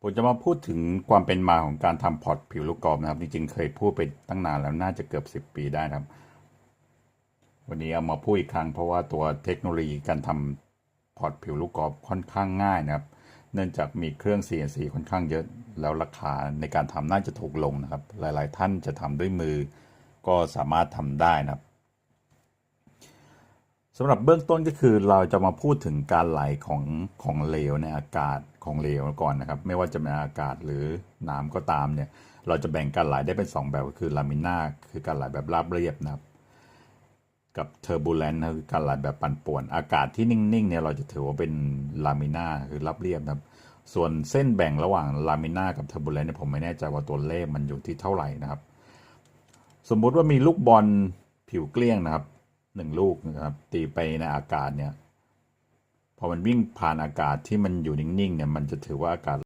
ผมจะมาพูดถึงความเป็นมาของการทำพอร์ตผิวลูกกอล์ฟนะครับ จริงๆ เคยพูดไปตั้งนานแล้วน่าจะเกือบ 10 ปีได้นะครับ วันนี้เอามาพูดอีกครั้งเพราะว่าตัวเทคโนโลยีการทำพอร์ตผิวลูกกอล์ฟค่อนข้างง่ายนะครับ เนื่องจากมีเครื่อง CNC ค่อนข้างเยอะแล้วราคาในการทำน่าจะถูกลงนะครับ หลายๆ ท่านจะทำด้วยมือก็สามารถทำได้นะครับ สำหรับเบื้องต้นก็คือเราจะมาพูดถึงการไหลของของเหลวในอากาศของเหลวก่อนนะครับ ไม่ว่าจะเป็นอากาศหรือน้ำก็ตามเนี่ยเราจะแบ่งการไหลได้เป็น 2 แบบก็คือลามิน่าคือการไหลแบบราบเรียบนะครับ กับเทอร์บูเลนต์คือการไหลแบบปั่นป่วน อากาศที่นิ่งๆเนี่ยเราจะถือว่าเป็นลามิน่าคือราบเรียบนะครับ ส่วนเส้นแบ่งระหว่างลามิน่ากับเทอร์บูเลนต์เนี่ยผมไม่แน่ใจว่าตัวเลขมันอยู่ที่เท่าไหร่นะครับ สมมุติว่ามีลูกบอลผิวเกลี้ยงนะครับ หนึ่งลูกนะครับ ตีไปในอากาศเนี่ย พอมันวิ่งผ่านอากาศที่มันอยู่นิ่งๆเนี่ย มันจะถือว่าอากาศ